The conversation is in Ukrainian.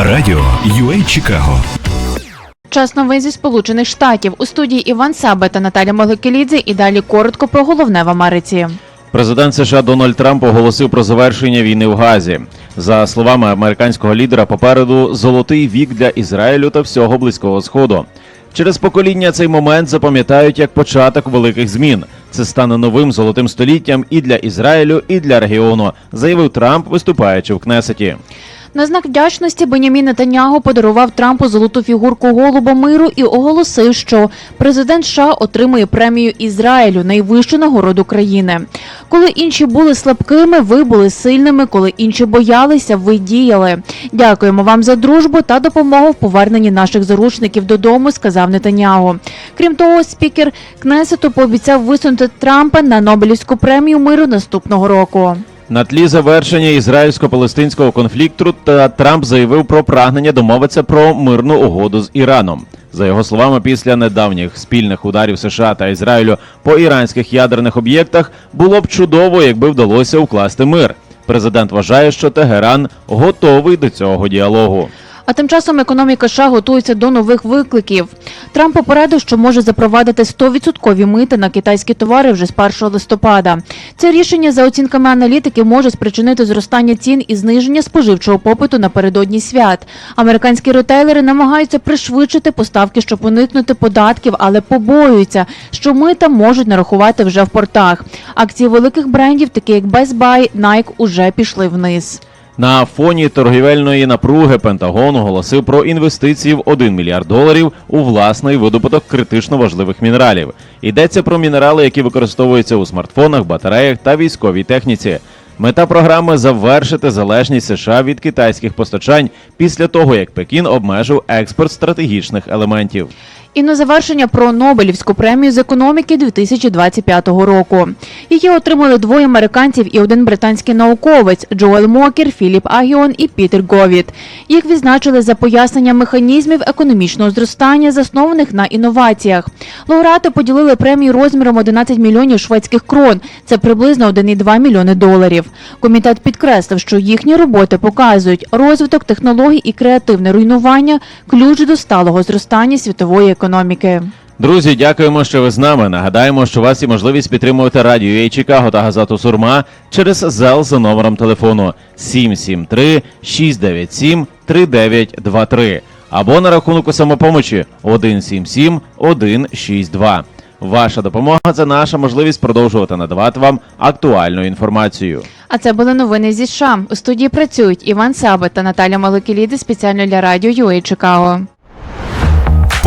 Радіо UA Чикаго. Час новин зі Сполучених Штатів у студії Іван Саба та Наталя Могилідзе і далі коротко про головне в Америці. Президент США Дональд Трамп оголосив про завершення війни в Газі. За словами американського лідера, попереду золотий вік для Ізраїлю та всього близького сходу. Через покоління цей момент запам'ятають як початок великих змін. Це стане новим золотим століттям і для Ізраїлю, і для регіону, заявив Трамп, виступаючи в Кнесеті. На знак вдячності Бенямін Нетанягу подарував Трампу золоту фігурку голуба миру і оголосив, що президент США отримує премію Ізраїлю, найвищу нагороду країни. Коли інші були слабкими, ви були сильними. Коли інші боялися, ви діяли. Дякуємо вам за дружбу та допомогу в поверненні наших заручників додому, сказав Нетанягу. Крім того, спікер Кнесету пообіцяв висунути Трампа на Нобелівську премію миру наступного року. На тлі завершення ізраїльсько-палестинського конфлікту Трамп заявив про прагнення домовитися про мирну угоду з Іраном. За його словами, після недавніх спільних ударів США та Ізраїлю по іранських ядерних об'єктах було б чудово, якби вдалося укласти мир. Президент вважає, що Тегеран готовий до цього діалогу. А тим часом економіка США готується до нових викликів. Трамп попередив, що може запровадити 100% мити на китайські товари вже з 1 листопада. Це рішення, за оцінками аналітики, може спричинити зростання цін і зниження споживчого попиту напередодні свят. Американські ретейлери намагаються пришвидшити поставки, щоб уникнути податків, але побоюються, що мита можуть нарахувати вже в портах. Акції великих брендів, такі як Best Buy, Nike, уже пішли вниз. На фоні торгівельної напруги Пентагон оголосив про інвестиції в 1 мільярд доларів у власний видобуток критично важливих мінералів. Йдеться про мінерали, які використовуються у смартфонах, батареях та військовій техніці. Мета програми завершити залежність США від китайських постачань після того, як Пекін обмежив експорт стратегічних елементів. І на завершення про Нобелівську премію з економіки 2025 року. Її отримали двоє американців і один британський науковець Джоел Мокер, Філіп Агіон і Пітер Говіт. Їх відзначили за пояснення механізмів економічного зростання, заснованих на інноваціях. Лауреати поділили премію розміром 11 мільйонів шведських крон. Це приблизно 1,2 мільйони доларів. Комітет підкреслив, що їхні роботи показують розвиток технологій і креативне руйнування ключ до сталого зростання світової економіки. Друзі, дякуємо, що ви з нами. Нагадаємо, що у вас є можливість підтримувати радіо «Ей Чикаго та газету Сурма через ЗЕЛ за номером телефону 773 697 3923 або на рахунку самопомочі 177 162. Ваша допомога це наша можливість продовжувати надавати вам актуальну інформацію. А це були новини зі США. У студії працюють Іван Сабит та Наталя Маликеліди спеціально для радіо UA Чикаго.